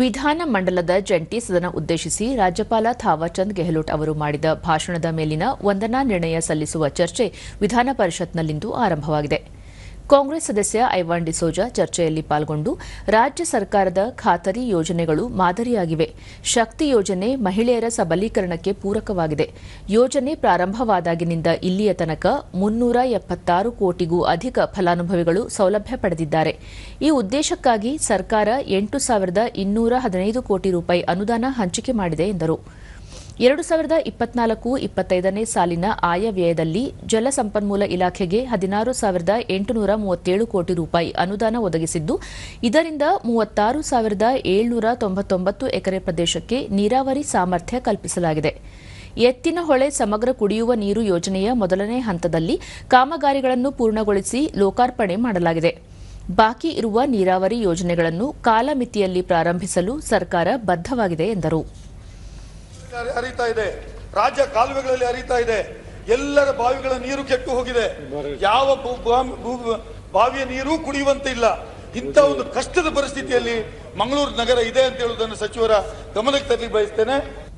ವಿಧಾನ ಮಂಡಲದ ಜಂಟಿ ಸದನ ಉದ್ದೇಶಿಸಿ ರಾಜ್ಯಪಾಲ ಥಾವರ್ಚಂದ್ ಗೆಹ್ಲೋಟ್ ಅವರು ಮಾಡಿದ ಭಾಷಣದ ಮೇಲಿನ ವಂದನಾ ನಿರ್ಣಯ ಸಲ್ಲಿಸುವ ಚರ್ಚೆ ವಿಧಾನ ಪರಿಷತ್ನಲ್ಲಿಂದು ಆರಂಭವಾಗಿದೆ. ಕಾಂಗ್ರೆಸ್ ಸದಸ್ಯ ಐವಾನ್ ಡಿಸೋಜಾ ಚರ್ಚೆಯಲ್ಲಿ ಪಾಲ್ಗೊಂಡು ರಾಜ್ಯ ಸರ್ಕಾರದ ಖಾತರಿ ಯೋಜನೆಗಳು ಮಾದರಿಯಾಗಿವೆ. ಶಕ್ತಿ ಯೋಜನೆ ಮಹಿಳೆಯರ ಸಬಲೀಕರಣಕ್ಕೆ ಪೂರಕವಾಗಿದೆ. ಯೋಜನೆ ಪ್ರಾರಂಭವಾದಾಗಿನಿಂದ ಇಲ್ಲಿಯ ತನಕ ಮುನ್ನೂರ ಎಪ್ಪತ್ತಾರು ಕೋಟಿಗೂ ಅಧಿಕ ಫಲಾನುಭವಿಗಳು ಸೌಲಭ್ಯ ಪಡೆದಿದ್ದಾರೆ. ಈ ಉದ್ದೇಶಕ್ಕಾಗಿ ಸರ್ಕಾರ ಎಂಟು ಸಾವಿರದ ಇನ್ನೂರ ಹದಿನೈದು ಕೋಟಿ ರೂಪಾಯಿ ಅನುದಾನ ಹಂಚಿಕೆ ಮಾಡಿದೆ ಎಂದರು. ಎರಡು ಸಾವಿರದ ಇಪ್ಪತ್ನಾಲ್ಕು ಇಪ್ಪತ್ತೈದನೇ ಸಾಲಿನ ಆಯವ್ಯಯದಲ್ಲಿ ಜಲಸಂಪನ್ಮೂಲ ಇಲಾಖೆಗೆ ಹದಿನಾರು ಸಾವಿರದ ಎಂಟುನೂರ ಮೂವತ್ತೇಳು ಕೋಟಿ ರೂಪಾಯಿ ಅನುದಾನ ಒದಗಿಸಿದ್ದು, ಇದರಿಂದ ಮೂವತ್ತಾರು ಸಾವಿರದ ಏಳ್ನೂರ ತೊಂಬತ್ತೊಂಬತ್ತು ಎಕರೆ ಪ್ರದೇಶಕ್ಕೆ ನೀರಾವರಿ ಸಾಮರ್ಥ್ಯ ಕಲ್ಪಿಸಲಾಗಿದೆ. ಎತ್ತಿನಹೊಳೆ ಸಮಗ್ರ ಕುಡಿಯುವ ನೀರು ಯೋಜನೆಯ ಮೊದಲನೇ ಹಂತದಲ್ಲಿ ಕಾಮಗಾರಿಗಳನ್ನು ಪೂರ್ಣಗೊಳಿಸಿ ಲೋಕಾರ್ಪಣೆ ಮಾಡಲಾಗಿದೆ. ಬಾಕಿ ಇರುವ ನೀರಾವರಿ ಯೋಜನೆಗಳನ್ನು ಕಾಲಮಿತಿಯಲ್ಲಿ ಪ್ರಾರಂಭಿಸಲು ಸರ್ಕಾರ ಬದ್ಧವಾಗಿದೆ ಎಂದರು. ಹರಿತಾ ಇದೆ. ರಾಜ್ಯ ಕಾಲುವೆಗಳಲ್ಲಿ ಹರಿತಾ ಇದೆ. ಎಲ್ಲರ ಬಾವಿಗಳ ನೀರು ಕೆಟ್ಟು ಹೋಗಿದೆ. ಯಾವ ಬಾವಿಯ ನೀರು ಕುಡಿಯುವಂತೆ ಇಲ್ಲ. ಇಂಥ ಒಂದು ಕಷ್ಟದ ಪರಿಸ್ಥಿತಿಯಲ್ಲಿ ಮಂಗಳೂರು ನಗರ ಇದೆ ಅಂತ ಹೇಳುವುದನ್ನು ಸಚಿವರ ಗಮನಕ್ಕೆ ತರಲಿ ಬಯಸ್ತೇನೆ.